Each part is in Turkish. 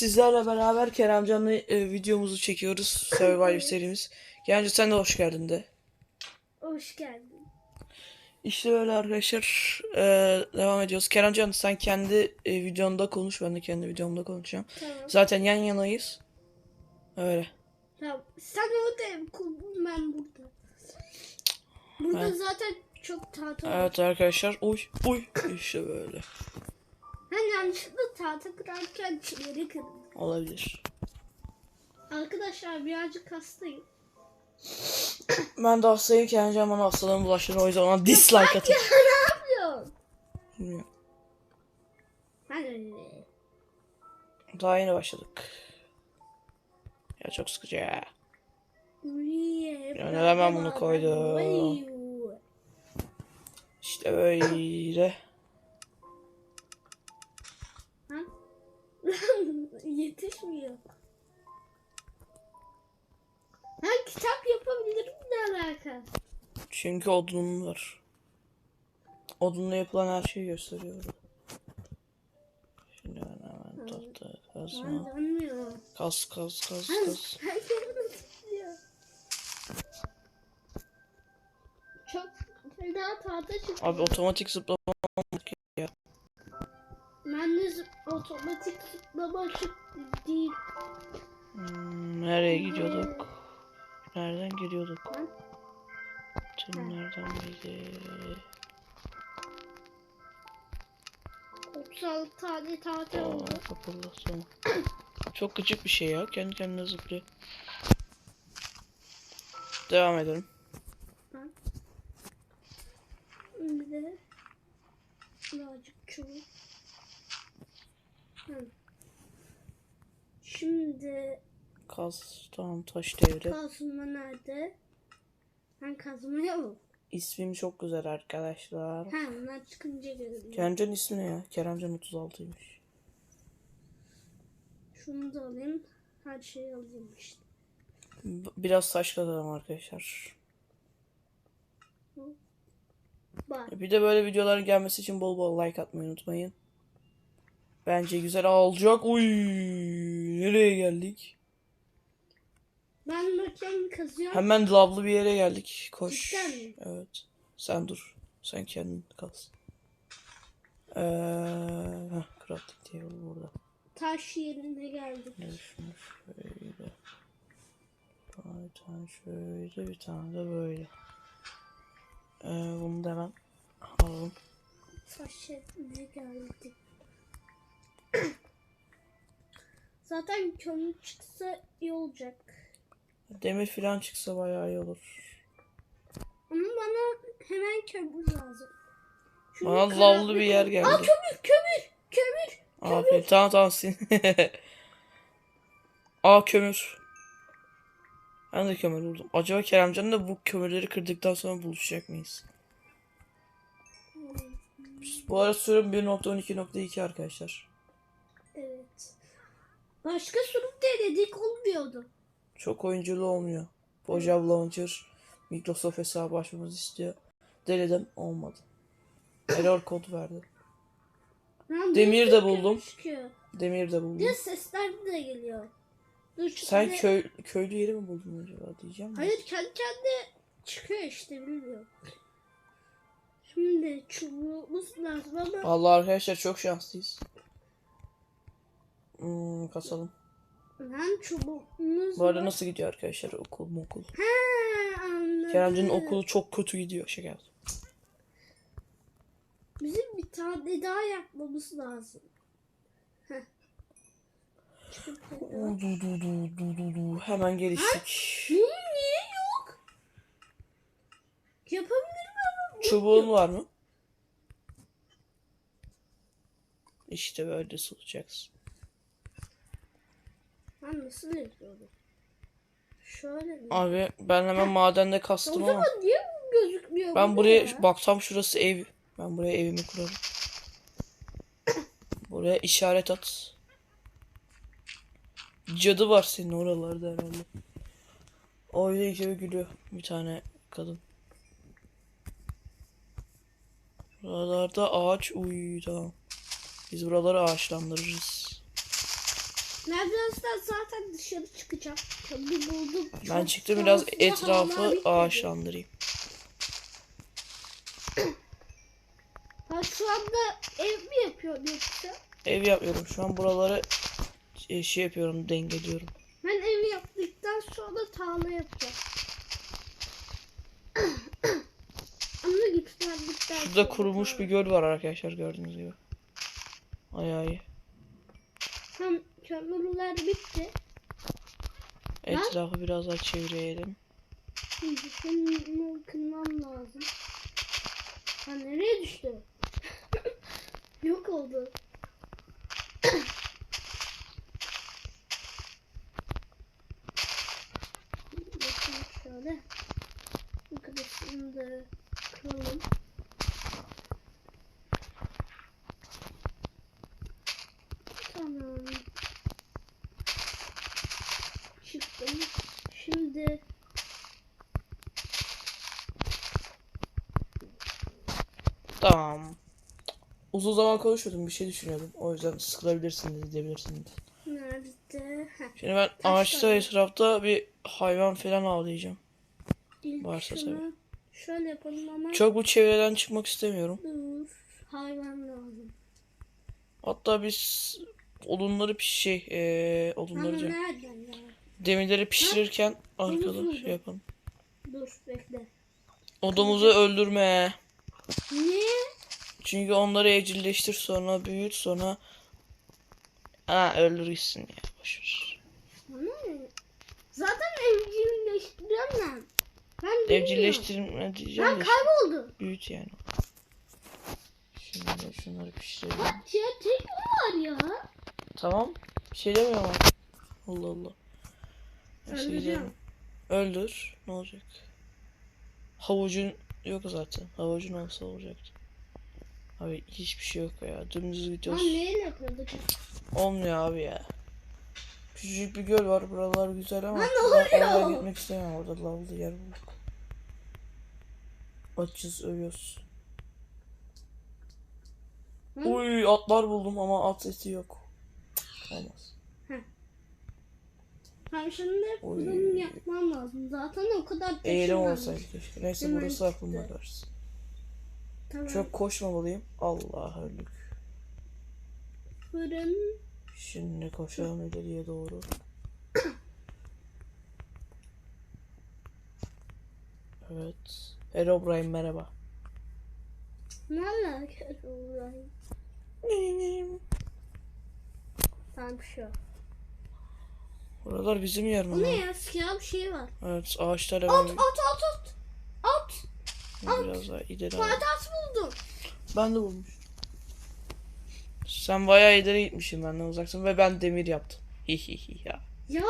Sizlerle beraber Keremcan'la e, videomuzu çekiyoruz. Survivor serimiz. Genco sen de hoş geldin de. Hoş geldin. İşte böyle arkadaşlar e, devam ediyoruz. Keremcan sen kendi e, videonda konuş. Ben de kendi videomda konuşacağım. Tamam. Zaten yan yanayız. Öyle. Tamam. Sen orada ben burada. Burada Ben- zaten çok var. Evet arkadaşlar. Uy uy. İşte böyle. Yanlışlıkla tahta kırarken çileri kırdım. Olabilir. Arkadaşlar birazcık hastayım. Ben de hastayım. Keremcan bana hastalığın. O yüzden ona dislike atın. ne yapıyorsun? Bilmiyorum. Öyle. Daha yeni başladık. Ya çok sıkıcı ya. Ya neden ben bunu koydum? İşte böyle. Yetişmiyor. Ha kitap yapabilirim ne alaka? Çünkü odunum var. Odunla yapılan her şeyi gösteriyor. Şimdi ben hemen tahta kazma. Ha, kas. herkes tutuyor. Çok fena tahta çıktı. Abi otomatik zıplama otomatik zıplama çıktı değil. Hmm, nereye gidiyorduk? Nereden giriyorduk? Tüm nereden biri? 36 tane tahta Aa, oldu. kapalı sonra. Çok küçük bir şey ya. Kendi kendine zıplıyor. Devam edelim. Bir de birazcık çubuk. Hı. Şimdi Kaz, tamam taş devre. kazma nerede? Ben kazmaya mı? İsmim çok güzel arkadaşlar. Ha onlar çıkınca görünüyor. Keremcan ismi ne ya? Keremcan 36'ymış. Şunu da alayım. Her şeyi alayım işte. B- Biraz taş kazalım arkadaşlar. Bak. Bir de böyle videoların gelmesi için bol bol like atmayı unutmayın. Bence güzel olacak. Uy, nereye geldik? Ben bakıyorum kazıyorum. Hemen lavlı bir yere geldik. Koş. Evet. Sen dur. Sen kendin kaz. Ee, heh, crafting table burada. Taş yerine geldik. Ne düşmüş şöyle. Bir tane şöyle bir tane de böyle. Ee, bunu da hemen alalım. Taş yerine geldik. Zaten kömür çıksa iyi olacak. Demir falan çıksa bayağı iyi olur. Ama bana hemen kömür lazım. Çünkü Bana lavlı bir yer geldi. Aa kömür kömür kömür. Aferin. Tamam tamam sin. Aa kömür. Ben de kömür buldum. Acaba Keremcan'la bu kömürleri kırdıktan sonra buluşacak mıyız? Bu arada sürüm 1.12.2 arkadaşlar. Başka sürüm denedik olmuyordu. Çok oyunculu olmuyor. Pojab Launcher Microsoft hesabı açmamızı istiyor. Denedim olmadı. Error kod verdi. Ben Demir de buldum. kömür çıkıyor. Demir de buldum. de sesler de geliyor. Dur şimdi. Sen köy, köylü yeri mi buldun acaba diyeceğim. de. Hayır kendi kendine çıkıyor işte bilmiyorum. Şimdi çubuğumuz lazım ama Vallahi arkadaşlar çok şanslıyız. Hmm, kasalım. ben çubuğumuz Bu arada var. nasıl gidiyor arkadaşlar okul mu okul? He anladım. Keremcan'ın okulu çok kötü gidiyor şeker. Bizim bir tane daha yapmamız lazım. Heh. Du, du, du, du, du, du. Hemen geliştik. Mum niye yok? Yapabilirim ama Çubuğun yok. var mı? İşte böyle sulacaksın. Ben nasıl? Şöyle mi? Abi ben hemen madende o kastım ama. zaman niye gözükmüyor? Ben bu buraya ya? bak tam şurası ev. Ben buraya evimi kurarım. Buraya işaret at. Cadı var senin oralarda herhalde. O yüzden ikide bir gülüyor bir tane kadın. Buralarda ağaç uy tamam. Biz buraları ağaçlandırırız. Ben birazdan zaten dışarı çıkacağım. Tabii buldum. Ben Çok çıktım biraz etrafı ağaçlandırayım. Ha şu anda ev mi yapıyor yoksa? Ev yapıyorum. Şu an buraları e, şey yapıyorum, dengeliyorum. Ben evi yaptıktan sonra tarla yapacağım. Ama güçlendikten Şurada kurumuş bir göl var arkadaşlar gördüğünüz gibi. Ayağı. Tam kömürler bitti. Etrafı biraz daha çevirelim. Şimdi şunu kırmam lazım. Ha nereye düştü? Yok oldu. Bakın şöyle. Arkadaşını da kıralım. Tamam. Çıktım. Şimdi Tamam. Uzun zaman konuşuyordum bir şey düşünüyordum. O yüzden sıkılabilirsiniz diyebilirsiniz. nerede? Heh. Şimdi ben ağaçta var. etrafta bir hayvan falan avlayacağım. İlk Varsa şunu tabii. şöyle yapalım ama Çok bu çevreden çıkmak istemiyorum. dur. Hayvan lazım. Hatta biz odunları piş şey eee Ama odunları diyorum. nereden ya? Demirleri pişirirken arkada buldum. şey yapalım. Dur bekle. Odumuzu öldürme. Niye? Çünkü onları evcilleştir sonra büyüt sonra Ha öldür gitsin ya boşver. Ne? Zaten evcilleştiriyorum ben. Ben bilmiyorum. Evcilleştirme diyeceğim Ben de kayboldu. büyüt yani. Şimdi şunları pişirelim. Bak ya tek mi var ya? Tamam. Bir şey demiyorum ama. Allah Allah. Öldüreceğim. gidelim. Öldür. Ne olacak? Havucun yok zaten. Havucun olsa olacaktı. Abi hiçbir şey yok ya. Dümdüz Lan gidiyoruz. neyle yapıyorduk? Olmuyor abi ya. Küçücük bir göl var. Buralar güzel ama Lan ne oluyor? gitmek istemiyorum. Orada lavlı yer bulduk. Açız ölüyoruz. Hı? Uy atlar buldum ama at eti yok. Olmaz. Ben şimdi Oy. bunu yapmam lazım. Zaten o kadar taşım var. olsaydı keşke. Neyse Hemen burası çıktı. aklımda kalsın. Tamam. Çok koşmamalıyım. Allah öldük. Fırın. Şimdi koşalım ileriye doğru. Evet. Herobrine merhaba. Ne alaka orayı? Tamam şu. Buralar bizim yer mi? O ne ya? Siyah bir şey var. Evet ağaçlar At hemen at at at. At. at. biraz daha ileri. Fatih at buldum. Ben de bulmuş. Sen bayağı ileri gitmişsin benden uzaksın ve ben demir yaptım. Hihihi ya. Ya.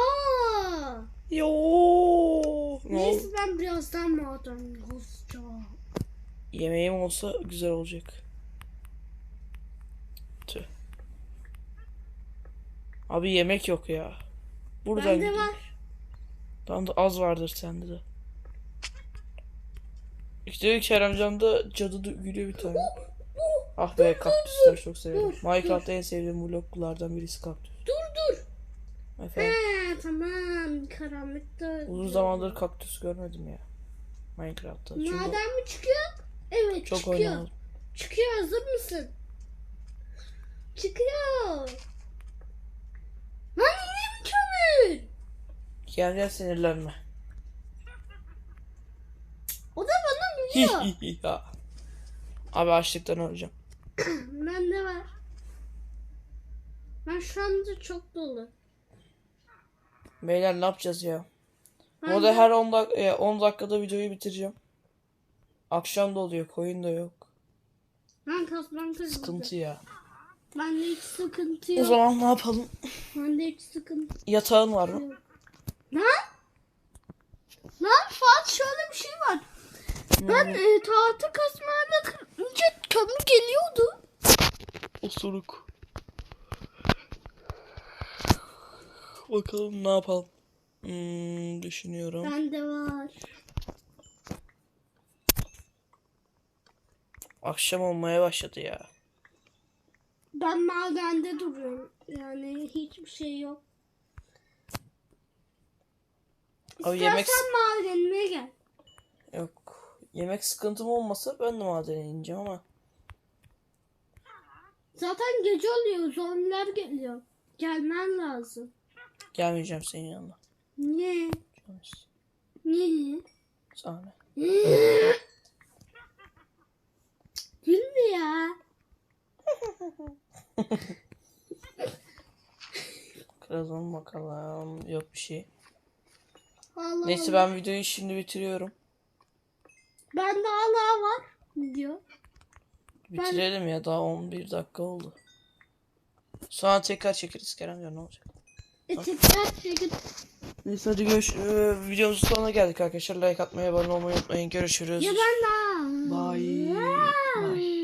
Yo. Neyse ben birazdan maden yazacağım. Yemeğim olsa güzel olacak. Tüh. Abi yemek yok ya. Buradan Bende gidiyor. var. Tamam da az vardır sende de. İşte Keremcan'da cadı da gülüyor bir tane. Ah be kaktüsler çok dur, Minecraft'ta en sevdiğim bloklardan birisi kaktüs. Dur dur. Efendim He tamam. Karanlıkta. uzun zamandır kaktüs görmedim ya. Minecraft'ta. Çünkü Maden mi çıkıyor? Evet çok çıkıyor. oynamadım. Çıkıyor hazır mısın? Çıkıyor. Lan yine mi kömür? Gel gel sinirlenme. O da bana. Hihihi ya. Abi açlıktan öleceğim. Bende var. Ben şu anda çok dolu. Beyler ne yapacağız ya? Bu Ben arada de- her 10, dak- e, 10 dakikada videoyu bitireceğim. Akşam da oluyor. Koyun da yok. Ben kasmam kazandım. Sıkıntı ya. Bende hiç sıkıntı O yok. zaman ne yapalım? Bende hiç sıkıntı Yatağın var mı? yok. Lan? Lan Fatih şöyle bir şey var. Ben e, tahta kasmayla kırınca kömür geliyordu. Osuruk. Bakalım ne yapalım. Hmm, düşünüyorum. Bende var. Akşam olmaya başladı ya. Ben madende duruyorum. Yani hiçbir şey yok. Abi İstersen yemek madenime gel. yok. Yemek sıkıntım olmasa ben de madene ineceğim ama Zaten gece oluyor. Zombiler geliyor. Gelmen lazım. gelmeyeceğim senin yanına. Niye? Gelmez. Niye? Sana. Gülme ya. Kıralım bakalım. Yok bir şey. Allah Neyse ben videoyu şimdi bitiriyorum. Bende hala var diyor. Bitirelim ya daha 11 dakika oldu. Sonra tekrar çekeriz Kerem ya ne olacak? E tekrar çekin. Neyse hadi görüş ee, videomuzun sonuna geldik arkadaşlar. Like atmayı, abone olmayı unutmayın. Görüşürüz. Ya ben daha. Bye. Bye.